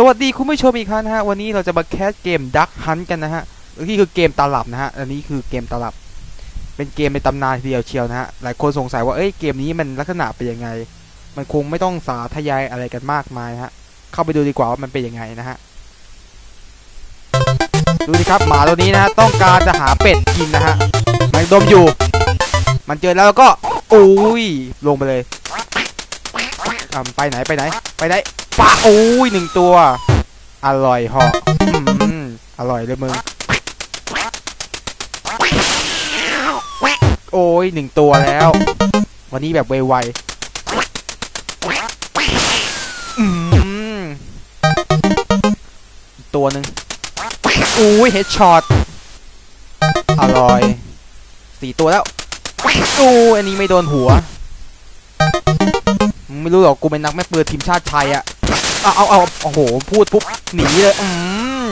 สวัสดีคุณผู้ชมอีกครั้งนะฮะ วันนี้เราจะมาแคสเกม Duck Hunt กันนะฮะนี่คือเกมตลับนะฮะ อันนี้คือเกมตลับ เป็นเกมในตำนานเดียวเชียวนะฮะ หลายคนสงสัยว่า เอ้ย เกมนี้มันลักษณะเป็นยังไง มันคงไม่ต้องสาธยายอะไรกันมากมายนะฮะ เข้าไปดูดีกว่าว่ามันเป็นยังไงนะฮะ ดูสิครับหมาตัวนี้นะฮะ ต้องการจะหาเป็ดกินนะฮะ มันดมอยู่ มันเจอแล้วก็อุ้ย ลงไปเลยอะไปไหนไปไหน ไปไหน ปะอุ้ยหนึ่งตัว อร่อยเหาะอืมอร่อยเลยมึง โอ้ยหนึ่งตัวแล้ว วันนี้แบบไวๆอืมอีกตัวหนึ่งอุ้ยเฮดช็อตอร่อยสี่ตัวแล้วอู้อันนี้ไม่โดนหัว ไม่รู้หรอกกูเป็นนักแม่ปืนทีมชาติไทยอะ เอาเอาเอาโอ้โห พูดปุ๊บหนีเลย อืม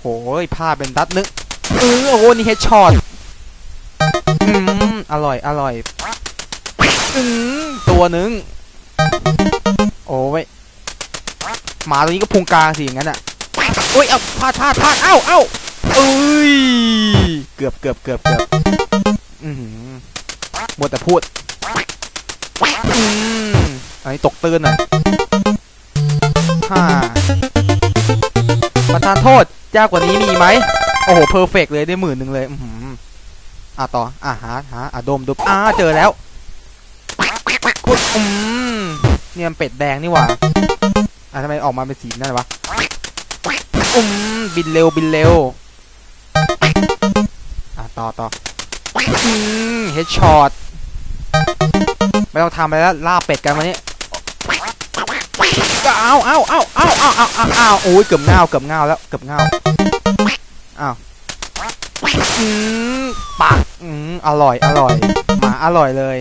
โหยพลาดเป็นดัดนึกเออโอ้โหนี่เฮดช็อตอืมอร่อย อร่อย อืมตัวหนึ่งโอ้ยหมาตัวนี้ก็พุงกลางสิอย่างนั้นอะโอ้ย เอาพลาดพลาดพลาดเอ้าเอ้าเอ้ย เกือบเกือบเกือบเกือบอือหือมัวแต่พูด มอันนี้ตกตื่นหน่อยฮ่าประทานโทษยากกว่านี้มีไหม โอ้โห เพอร์เฟกเลยได้หมื่นหนึ่งเลย อือหืออะต่อ อะหาหาอะดมดมอ่าเจอแล้วกุดอืมเนี่ยเป็ดแดงนี่หว่า อะทำไมออกมาเป็นสีนั่นวะอืมบินเร็วบินเร็ว อะต่อต่ออืมเฮดช็อตไม่ต้องทำอะไรแล้วล่าเป็ดกันวันนี้ เอาวอ้าวอ้าวอ้าวอ้าวอ้าวอ้าวอ้าโอ้ยเกือบเงาเกือบเงาแล้วเกือบเงาอ้าวอืมปากอืมอร่อยอร่อยหมาอร่อยเลย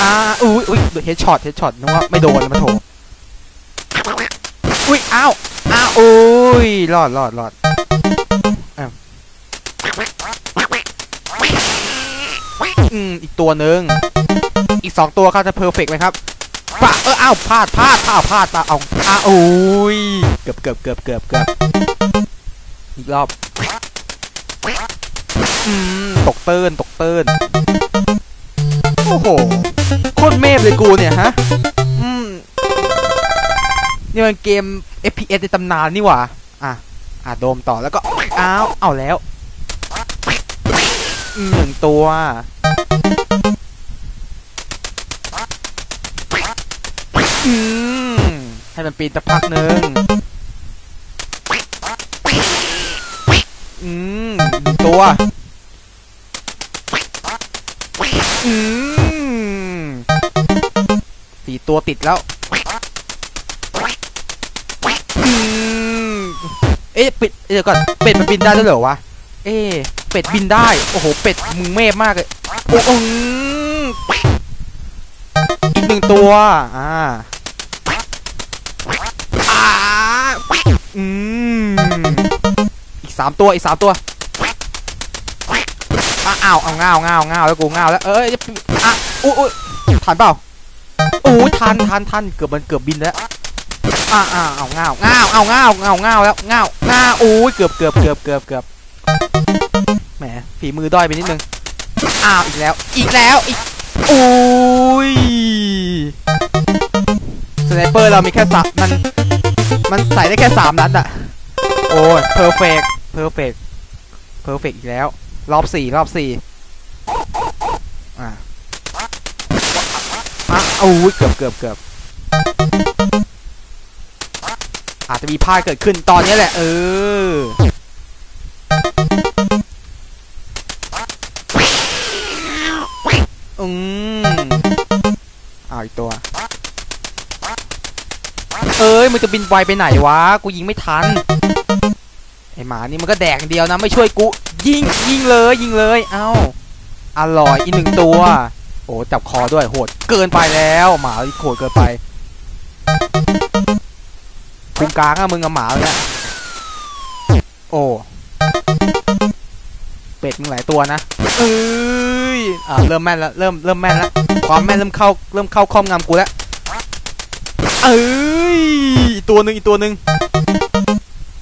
อ่าอุ้ยอุ้ยเฮดช็อตเฮดช็อตนึกว่าไม่โดนมาโถอุ้ยอ้าวอ้าวอุ้ยรอดรอดรอดอ้าวอืมอีกตัวหนึ่งอีกสองตัวเขาจะเพอร์เฟกไหมครับ เอออ้าวพลาดพลาดพลาดพลาดปะเอาอ้าวอุ้ยเกือบเกือบเกือบเกือบเกือบอีกรอบอืมตกเติ้นตกเติ้นโอ้โหโคตรเมฟเลยกูเนี่ยฮะอืมนี่มันเกม FPS ในตำนานนี่หว่าอะอะโดมต่อแล้วก็อ้าวเอาแล้วหนึ่งตัว อืมให้มันปีนสักพักหนึ่งอืมตัว อืมสี่ตัวติดแล้ว อืมเอ๊ะเป็ดเดี๋ยวก่อนเป็ดมันบินได้ด้วยเหรอวะ เอ๊ะเป็ดบินได้ โอ้โห เป็ดมึงเมฟมากเลย โอ้อืมอีกหนึ่งตัว อ่า อ่า อืมอีกสามตัวอีกสามตัวอ้าวเอางาวงาวงาวแล้วกูงาวแล้วเอ้ยอะอุ้ยอุ้ยทันเปล่าอู้ทันทันทันเกือบมันเกือบบินแล้วอ่าอ่าเอางาวงาวเอางาวงาวง่าวแล้วงาวง่าวอู้ยเกือบเกือบเกือบเกือบเกือบแหมฝีมือด้อยไปนิดนึงอ้าวอีกแล้ว อีกแล้วอีกอุ้ยสไนเปอร์เรามีแค่สามมัน มันใส่ได้แค่สามนัดอะโอ้ยเพอร์เฟกเพอร์เฟกเพอร์เฟกอีกแล้ว รอบสี่รอบสี่อ่าอะอู้ยเกือบเกือบเกือบอาจจะมีพลาดเกิดขึ้นตอนนี้แหละ เอออืมเอาอีกตัว เอ้ยมึงจะบินไวไปไหนวะ กูยิงไม่ทัน ไอหมานี่มันก็แดกอย่างเดียวนะไม่ช่วยกู ยิงยิงเลยยิงเลย เอ้าอร่อยอีกหนึ่งตัว โอ้จับคอด้วยโหดเกินไปแล้ว หมาโหดเกินไปพุงกลางอะมึงกับหมาเนี่ยโอ้เป็ดมึงหลายตัวนะเอ้ยอ่าเริ่มแม่นแล้วเริ่มเริ่มแม่นแล้วความแม่นเริ่มเข้าเริ่มเข้าคอบงำกูแล้วเอ้ ยอีกตัวหนึ่งอีกตัวหนึ่ง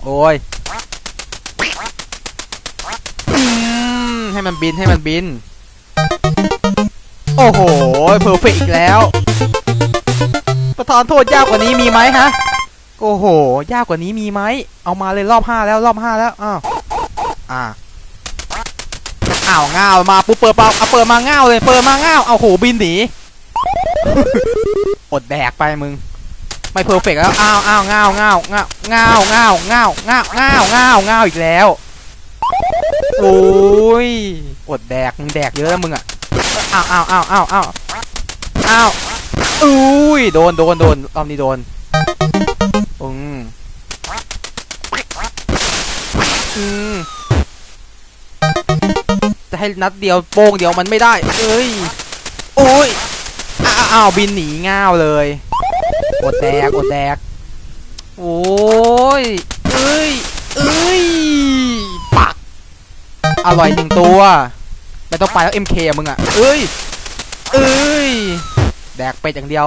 โอ้ยให้มันบินให้มันบิน โอ้โหเพอร์เฟกอีกแล้ว ประธานโทษยากกว่านี้มีไหมฮะ โอ้โห ยากกว่านี้มีไหม เอามาเลยรอบห้าแล้วรอบห้าแล้ว อ้าว อ่าอ้าวง่าวมาปุ๊บเปิดเปล่าเอาเปิดมาง่าวเลย เปิดมาง่าวเอาโหบินหนี อดแดกไปมึง ไม่เพอร์เฟกแล้วอ้าวอ้าวง่าวงาวงาวงาวงาวงาวงาวงาวงาวง่าวอีกแล้วโอ้ยอดแดกมึงแดกเยอะแล้วมึงอะอ้าวอ้าวอ้าวอ้าวอ้าวอ้าวอุ้ยโดนโดนโดนรอบนี้โดนอืมอืมจะให้นัดเดียวโป้งเดียวมันไม่ได้ เอ้ย โอ้ยอ้าวบินหนีง่าวเลย อดแดกอดแดก โอ้ยเอ้ยเอ้ย ปัก อร่อยหนึ่งตัวไม่ต้องไปแล้ว MK อะมึงอะเอ้ย เอ้ย แดกเป็ดอย่างเดียว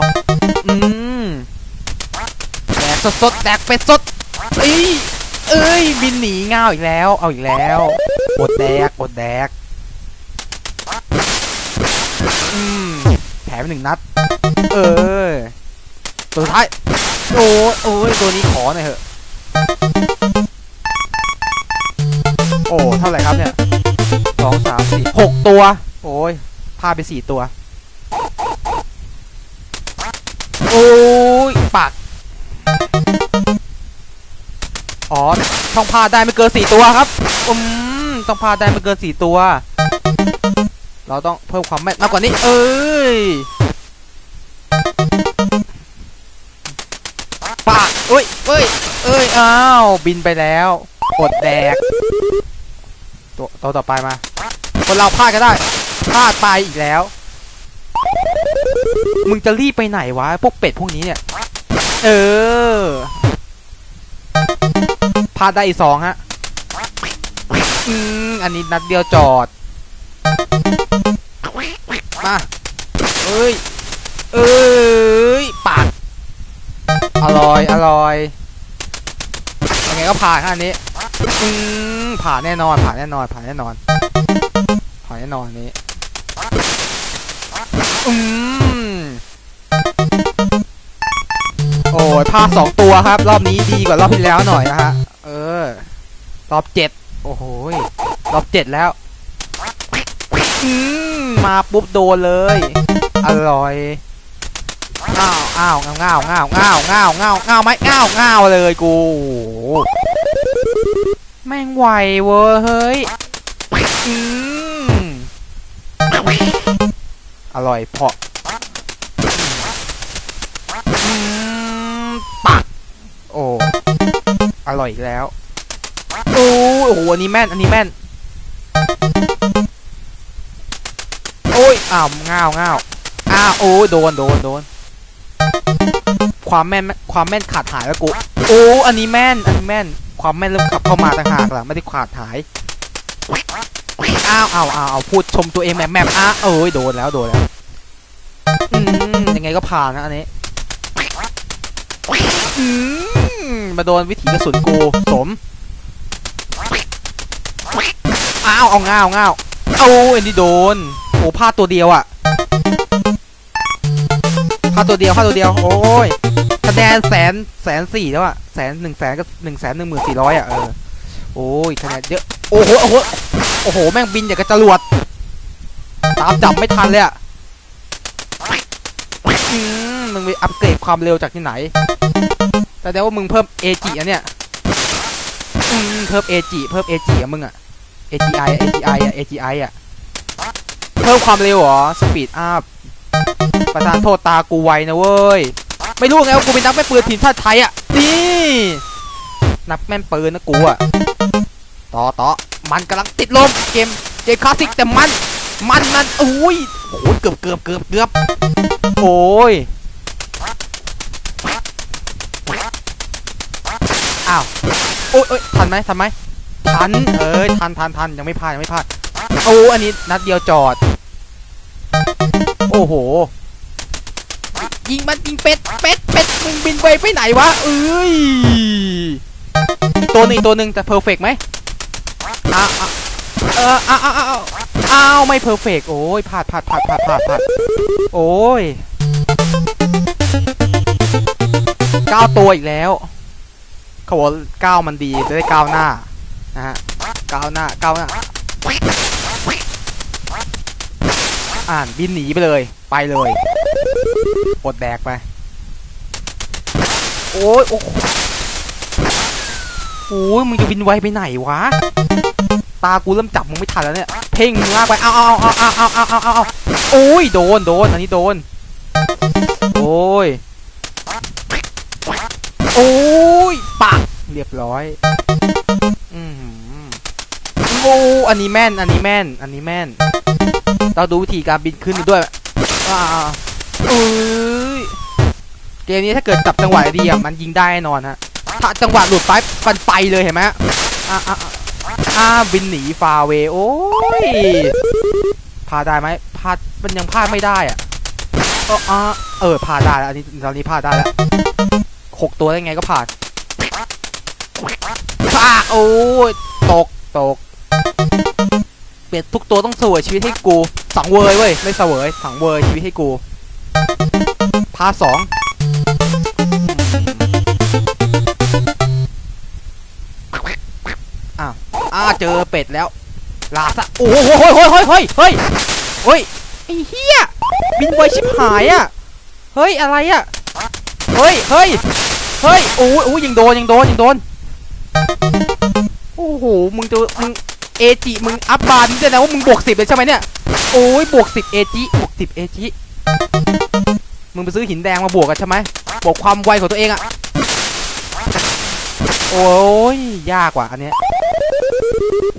อืม แดกสดสดๆแดกเป็ดสดเอ้ย เอ้ย บินหนีเงาอีกแล้ว เอาอีกแล้วอดแดกอดแดก อืม แถมหนึ่งนัด เออ ตัวสุดท้าย โอ้ยโอ้ยตัวนี้ขอหน่อยเถอะ โอ้ เท่าไหร่ครับเนี่ยสองสามสี่หกตัว โอ้ยพาไปสี่ตัว โอ้ยปากอ๋อต้องพาได้ไม่เกินสี่ตัวครับ อืมต้องพาได้ไม่เกินสี่ตัว เราต้องเพิ่มความแม่นมากกว่านี้ เอ้ย เอ้ยเอ้ยเอ้ยอ้าวบินไปแล้วอดแดกตัวตัวต่อไปมา คนเราพลาดก็ได้พลาดไปอีกแล้ว มึงจะรีบไปไหนวะพวกเป็ดพวกนี้เนี่ย เออพลาดได้อีกสองฮะอืมอันนี้นัดเดียวจอดมาเอ้ยเอ้ยปาก อร่อย อร่อยยังไงก็ผ่านค่ะอันนี้อืมผ่านแน่นอน ผ่านแน่นอน ผ่านแน่นอน ผ่านแน่นอนนี้อืมโอ้ยพลาดสองตัวครับ รอบนี้ดีกว่ารอบที่แล้วหน่อยนะฮะ เออ รอบเจ็ด โอ้โหรอบเจ็ดแล้ว อืมมาปุ๊บโดนเลย อร่อย อ้าวอ้าวง้าวง้าวง้าวง้าวง้าวง้าวไหมง้าวง้าวเลยกู แม่งไหวเว้ยเฮ้ยอร่อยเพาะปักโอ้ อร่อยอีกแล้ว โอ้โห อันนี้แม่น อันนี้แม่น โอ้ย อ้าวง่าวง่าวอ้าวโอ้โดน โดน โดน ความแม่นความแม่นขาดหายแล้วกูโอ้อันนี้แม่นอันนี้แม่นความแม่นเริ่มขับเข้ามาต่างหากล่ะไม่ได้ขาดหายอ้าวอ้าวอ้าวอ้าพูดชมตัวเองแมมแมมอ้าเอ้ยโดนแล้วโดนแล้วอืมยังไงก็ผ่านนะอันนี้อืมมาโดนวิถีกระสุนกูสมอ้าวเอาง่าวง่าวเอาอันนี้โดนโอ้พลาดตัวเดียวอะ พลาตัวเดียวพลาตัวเดียว โอ้ยคะแนนแสนแสนสี่แล้วอะแสนหนึ่งแสนก็หนึ่งแสนหนึ่งหมื่นสี่ร้อยอะเออโอ้ยคะแนนเยอะโอ้โหโอ้โหโอ้โหแม่งบินอย่างกับจรวดตามจับไม่ทันเลยอะมึงไปอัปเกรดความเร็วจากที่ไหน แต่เดี๋ยวว่ามึงเพิ่มเอจิอะเนี่ยเพิ่มเอจิเพิ่มเอจิอะมึงอะ AGI อะ AGI อะ AGI อะเพิ่มความเร็วเหรอ สปีดอัพ ประธานโทษตากูไวนะเว้ย ไม่รู้ไงว่ากูเป็นนักแม่นปืนทีมชาติไทยอะนี่นักแม่นปืนนะกูอะต่อต่อมันกำลังติดลมเกมเกมคลาสสิกแต่มัน มันมันอุ้ยโอ้ยเกือบเกือบเกือบเกือบโอ้ยอ้าวโอ้ยโอ้ยทันไหมทันไหมทันเอ้ยทันทันทันยังไม่พลาดยังไม่พลาดโอ้อันนี้นัดเดียวจอด โอ้โห ยิงมันยิงเป็ดเป็ดเป็ดมึงบินไปไปไหนวะเอ้ยตัวหนึงอีกตัวหนึ่งแต่เพอร์เฟกไหมอ้าวอ้าเอออ้าวอ้าวอ้าวอ้าไม่เพอร์เฟกโอ้ยพลาดพลาดพลาดพลาดพลาดพลาดโอ้ยเก้าตัวอีกแล้วเขาบอกเก้ามันดีจะได้เก้าหน้านะฮะเก้าหน้าเก้าหน้าอ่านบินหนีไปเลย ไปเลย อดแดกไป โอ้ยโอ้โหโอ้ยมึงจะบินไวไปไหนวะ ตากูเริ่มจับมึงไม่ทันแล้วเนี่ย เพ่งมึงมากไป เอาเอาเอาเอาเอาเอาเอาเอาเอาโอ้ยโดนโดนอันนี้โดน โอ้ย โอ้ยปะเรียบร้อย อือหือโอ้อันนี้แม่น อันนี้แม่น อันนี้แม่น เราดูวิธีการบินขึ้นด้วยว้า เอ้ยเกมนี้ถ้าเกิดจับจังหวะดีอะมันยิงได้แน่นอนฮะถ้าจังหวะหลุดไปฟันไปเลยเห็นไหมอ่าอ่าอ่าอ่าบินหนีฟาเวโอ้ยพาได้ไหมพาดมันยังพลาดไม่ได้อะเอออ่าเออพาดได้แล้วอันนี้ตอนนี้พาดได้แล้วหกตัวได้ไงก็ผ่านพาดโอ้ยตกตกเปลี่ยนทุกตัวต้องเสวยชีวิตให้กู สังเวยเว้ยไม่เสวยสังเวยชีวิตให้กูาสองอ้าวอ้าเจอเป็ดแล้ว ลาซะ โอ้โหเฮ้ยเฮ้ยเฮ้ยเฮ้ยเฮ้ยเฮ้ยไอ้เหี้ย บินไวชิบหายอะ เฮ้ย อะไรอะ เฮ้ย เฮ้ย เฮ้ย โอ้ยโอ้ยยังโดน ยังโดน ยังโดน โอ้โห มึงจะมึงเอจิ มึงอัพบานี่แสดงว่ามึงบวกสิบเลยใช่ไหมเนี่ย โอ้ย บวกสิบเอจิ บวกสิบเอจิ มึงไปซื้อหินแดงมาบวกกันใช่ไหมบวกความไวของตัวเองอะโอ้ยยากว่ะอันเนี้ย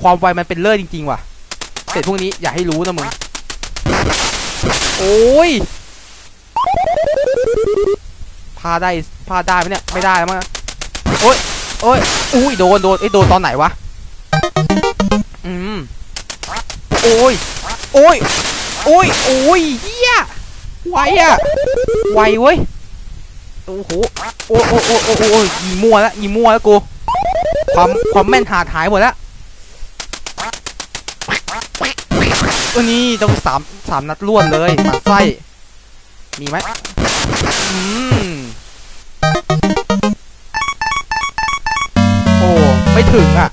ความไวมันเป็นเลิศจริง ๆ ว่ะแต่พวกนี้อย่าให้รู้นะมึง โอ้ยพาได้พาได้ไหมเนี่ย ไม่ได้แล้วมั้งโอ้ยโอ้ยอุ้ยโดนโดนไอ้ยโดนตอนไหนวะ อืม โอ้ย โอ้ย โอ้ย โอ้ยเฮียไวอะ ไวเว้ย โอ้โห โอ้โอ้โอ้โอ้โอ้ยิงมั่วแล้วยิงมั่วแล้วกู ความความแม่นหาหายหมดล้วอันนี้ต้องสามสามนัดรวดเลยหมันไส้ มีไหมอืมโอ้ ไม่ถึงอะ